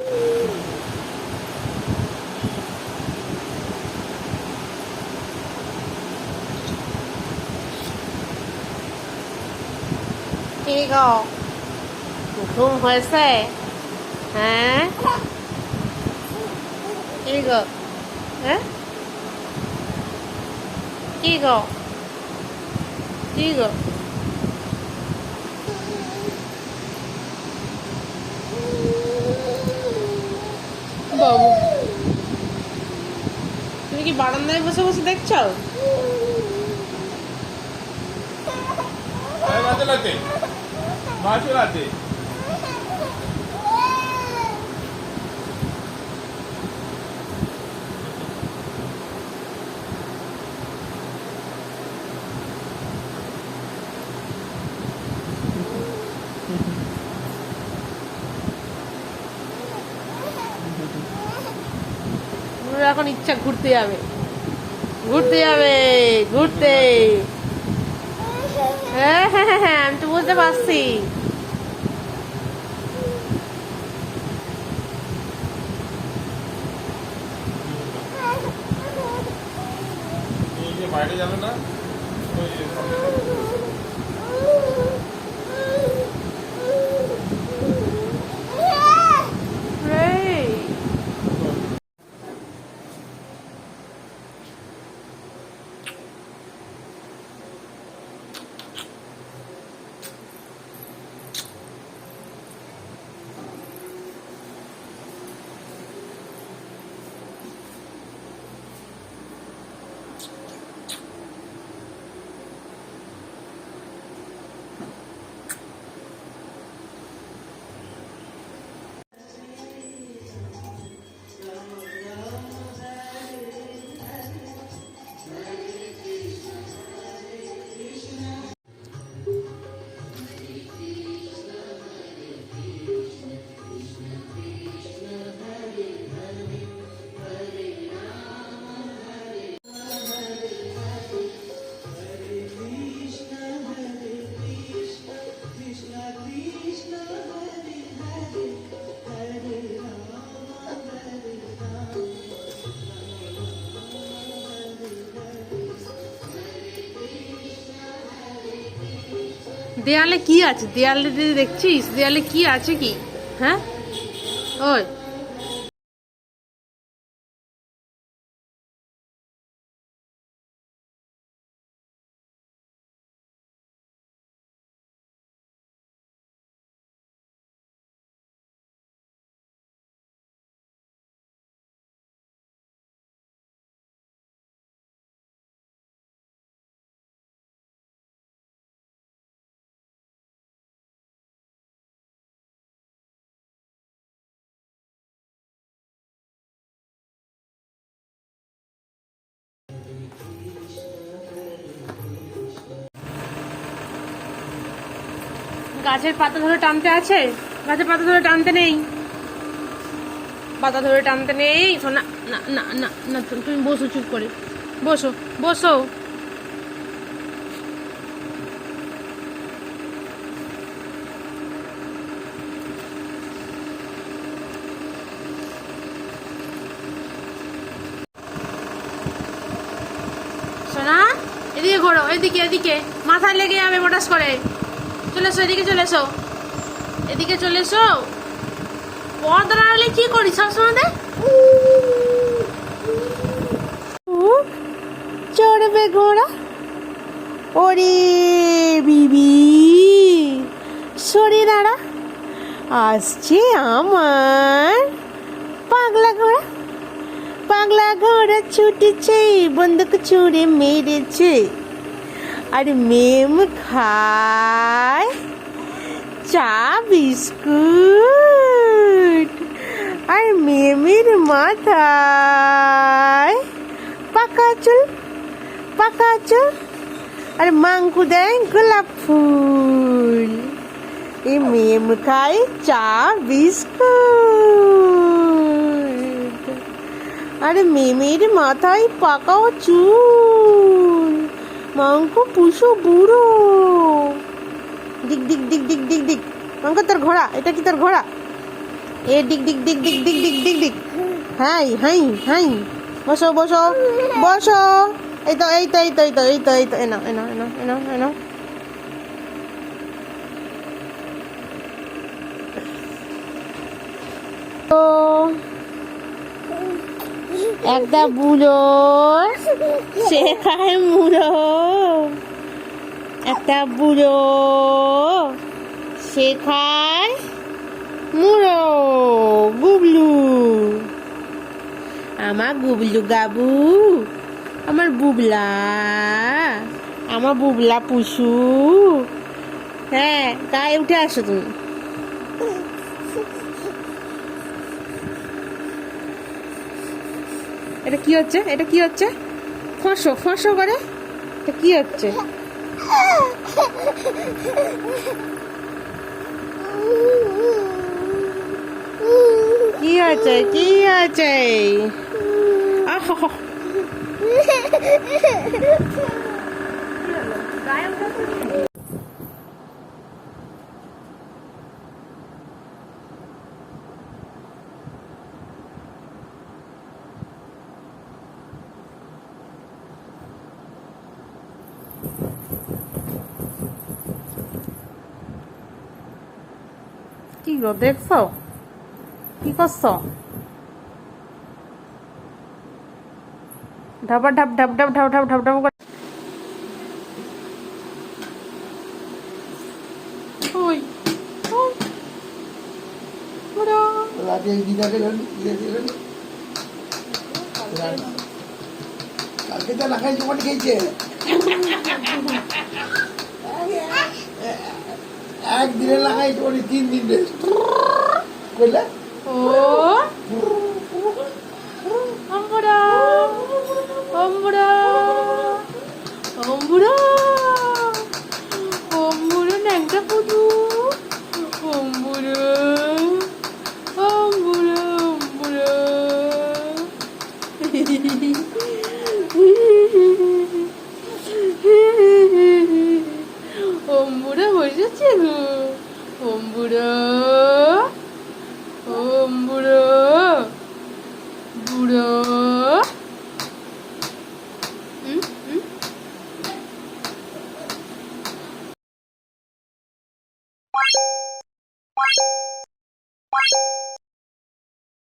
কি গো? ঘুম হয়েছে? হ্যাঁ? কি গো? হ্যাঁ? কি গো? কি গো? কি বারান্দায় বসে বসে দেখছ? काय এখন ইচ্ছা ঘুরতে যাবে। ঘুরতে যাবে ঘুরতে। হ্যাঁ হ্যাঁ হ্যাঁ, হ্যাঁ আমি তো বুঝতে পারছি। দেয়ালে কি আছে? দেয়ালে দেখছিস দেয়ালে কি আছে কি? হ্যাঁ? ওই। গাছের পাতা ধরে টানতে আছে? গাছের পাতা ধরে টানতে নেই। পাতা ধরে টানতে নেই। শোনা, না না না তুমি বসো, চুপ করে। বসো বসো। এদিকে ঘোরো, এদিকে এদিকে। মাথায় লেগে যাবে মোটাস করে। চলে এসো, এদিকে চলে এসো। এদিকে চলে এসো। পর্দা নাড়লে কি করিস সবসময় চড়বে ঘোড়া? ওরে বিবি, সরে দাঁড়া। আসছে আমার পাগলা ঘোড়া। পাগলা ঘোড়া ছুটেছে, বন্দুক ছুড়ে মেরেছে। আর মেম খায় চা, বিস্কুট। আর মেমের মাথায় পাকা চুল পাকা চুল। আর মাংকু দেয় গোলাপ ফুল। এই মেম খায় চা, বিস্কুট। আরে মেমের মাথায় পাকা চুল। মাংক পুষো বুড়ো দিক দিক দিক দিক দিক দিক মাংক তোর ঘোড়া এটা কি তোর ঘোড়া এ ডিক ডিক ডিক ডিক ডিক ডিক ডিক ডিক হাই হাই হাই বসো বসো বসো এই তো এই তো এই তো এই তো এই তো এই তো এনো এনো এনো এনো এনো তো একটা বুড়ো। সে খায় মুড়ো। একটা বুড়ো। সে খায় মুড়ো। গুবলু। আমার গুবলু গাবু, আমার বুবলা আমার বুবলা পুষু। হ্যাঁ গায়ে উঠে আসো তুমি। এটা কি হচ্ছে? এটা কি হচ্ছে? ফসো ফসো করে। এটা কি হচ্ছে? কি আছে কি আছে আহ কি গো, দেখছ? কি করছ? ঢাবা ঢাপ ঢাপ ঢাপ ঢাপ ঢাপ ঢাপ ঢাপ কালকে তো খেয়েছে। একদিনে লাগাই উনি তিন দিন রেস্ট করলে ও। অম্বরা অম্বরা অম্বরা অম্বরা ন্যাংটা পুদু অম্বরা অম্বরা অম্বরা।